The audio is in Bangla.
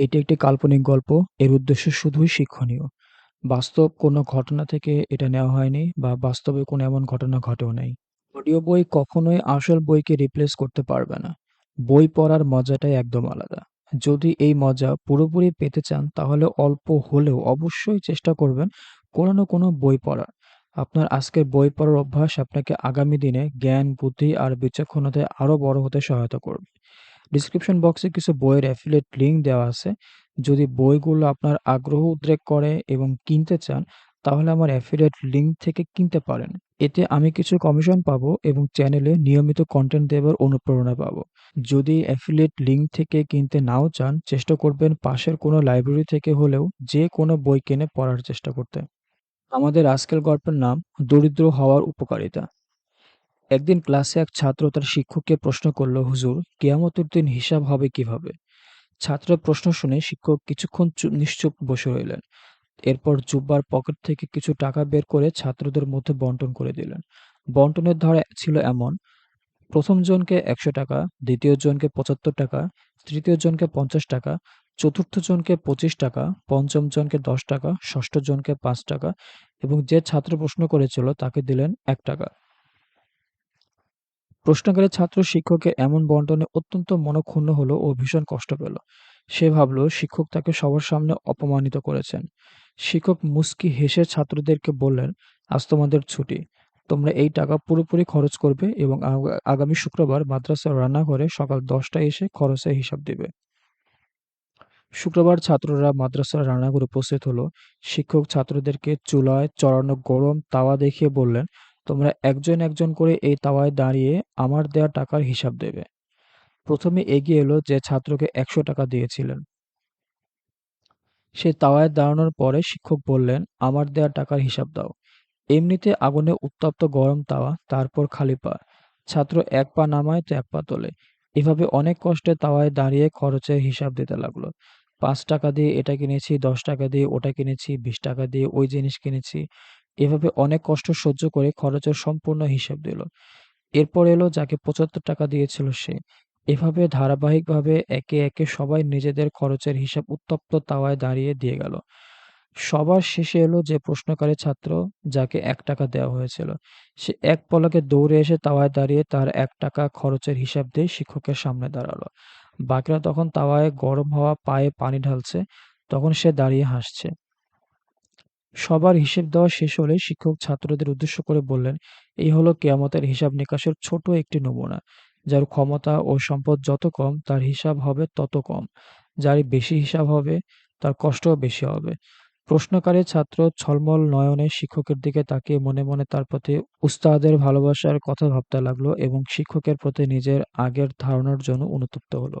এটি একটি কাল্পনিক গল্প। এর উদ্দেশ্য শুধুই শিক্ষণীয়। বাস্তব কোনো ঘটনা থেকে এটা নেওয়া হয়নি বা বাস্তবে কোনো এমন ঘটনা ঘটেও নাই। অডিও বই কখনোই আসল বইকে রিপ্লেস করতে পারবে না। বই পড়ার মজাটাই একদম আলাদা। যদি এই মজা পুরোপুরি পেতে চান তাহলে অল্প হলেও অবশ্যই চেষ্টা করবেন কোনো না কোনো বই পড়ার। আপনার আজকের বই পড়ার অভ্যাস আপনাকে আগামী দিনে জ্ঞান, বুদ্ধি আর বিচক্ষণতায় আরও বড় হতে সহায়তা করবে। ডিসক্রিপশন বক্সে কিছু বইয়ের অ্যাফিলিয়েট লিঙ্ক দেওয়া আছে। যদি বইগুলো আপনার আগ্রহ উদ্রেক করে এবং কিনতে চান, তাহলে আমার অ্যাফিলিয়েট লিঙ্ক থেকে কিনতে পারেন। এতে আমি কিছু কমিশন পাবো এবং চ্যানেলে নিয়মিত কন্টেন্ট দেবার অনুপ্রেরণা পাবো। যদি অ্যাফিলিয়েট লিঙ্ক থেকে কিনতে নাও চান, চেষ্টা করবেন পাশের কোনো লাইব্রেরি থেকে হলেও যে কোনো বই কিনে পড়ার চেষ্টা করতে। আমাদের আজকের গল্পের নাম দরিদ্র হওয়ার উপকারিতা। একদিন ক্লাসে এক ছাত্র তার শিক্ষককে প্রশ্ন করল, হুজুর, কেয়ামতের দিন হিসাব হবে কীভাবে? ছাত্রের প্রশ্ন শুনে শিক্ষক কিছুক্ষণ নিশ্চুপ বসে রইলেন। এরপর জুব্বার পকেট থেকে কিছু টাকা বের করে ছাত্রদের মধ্যে বন্টন করে দিলেন। বন্টনের ধারা ছিল এমন: প্রথম জনকে একশো টাকা, দ্বিতীয় জনকে পঁচাত্তর টাকা, তৃতীয় জনকে পঞ্চাশ টাকা, চতুর্থ জনকে পঁচিশ টাকা, পঞ্চম জনকে দশ টাকা, ষষ্ঠ জনকে পাঁচ টাকা এবং যে ছাত্র প্রশ্ন করেছিল তাকে দিলেন এক টাকা। প্রশ্নকারী ছাত্র শিক্ষকের এমন বন্টনে অত্যন্ত মনঃক্ষুণ্ণ হলো ও ভীষণ কষ্ট পেল। সে ভাবল শিক্ষক তাকে সবার সামনে অপমানিত করেছেন। শিক্ষক মুচকি হেসে ছাত্রদেরকে বললেন, আজ তোমাদের ছুটি। তোমরা এই টাকা পুরোপুরি খরচ করবে এবং আগামী শুক্রবার মাদ্রাসার রান্নাঘরে সকাল দশটায় এসে খরচের হিসাব দেবে। শুক্রবার ছাত্ররা মাদ্রাসার রান্নাঘরে উপস্থিত হলো। শিক্ষক ছাত্রদেরকে চুলায় চড়ানো গরম তাওয়া দেখিয়ে বললেন, তোমরা একজন একজন করে এই তাওয়ায় দাঁড়িয়ে আমার দেয়া টাকার হিসাব দেবে। প্রথমে এগিয়ে এলো যে ছাত্রকে একশো টাকা দিয়েছিলেন। সে তাওয়ায় দাঁড়ানোর পরে শিক্ষক বললেন, আমার দেয়া টাকার হিসাব দাও। এমনিতে আগুনে উত্তপ্ত গরম তাওয়া, তারপর খালি পা। ছাত্র এক পা নামায় তো এক পা তোলে। এভাবে অনেক কষ্টে তাওয়ায় দাঁড়িয়ে খরচের হিসাব দিতে লাগল। পাঁচ টাকা দিয়ে এটা কিনেছি, দশ টাকা দিয়ে ওটা কিনেছি, বিশ টাকা দিয়ে ওই জিনিস কিনেছি। এভাবে অনেক কষ্ট সহ্য করে খরচের সম্পূর্ণ হিসাব দিল। এরপর এলো যাকে পঁচাত্তর টাকা দিয়েছিল সে। এভাবে ধারাবাহিকভাবে একে একে সবাই নিজেদের খরচের হিসাব উত্তপ্ত তাওয়ায় দাঁড়িয়ে দিয়ে গেল। সবার শেষে এলো যে প্রশ্নকারী ছাত্র যাকে এক টাকা দেওয়া হয়েছিল। সে এক পলকে দৌড়ে এসে তাওয়ায় দাঁড়িয়ে তার এক টাকা খরচের হিসাব দিয়ে শিক্ষকের সামনে দাঁড়াল। বাকিরা তখন তাওয়ায় গরম হওয়া পায়ে পানি ঢালছে, তখন সে দাঁড়িয়ে হাসছে। সবার হিসেব দেওয়া শেষ হলে শিক্ষক ছাত্রদের উদ্দেশ্য করে বললেন, এই হলো কেয়ামতের হিসাব-নিকাশের ছোট একটি নমুনা। যার ক্ষমতা ও সম্পদ যত কম তার হিসাব হবে তত কম। যার বেশি হিসাব হবে তার কষ্টও বেশি হবে। প্রশ্নকারী ছাত্র ছলমল নয়নে শিক্ষকের দিকে তাকিয়ে মনে মনে তার প্রতি উস্তাদের ভালোবাসার কথা ভাবতে লাগল এবং শিক্ষকের প্রতি নিজের আগের ধারণার জন্য অনুতপ্ত হলো।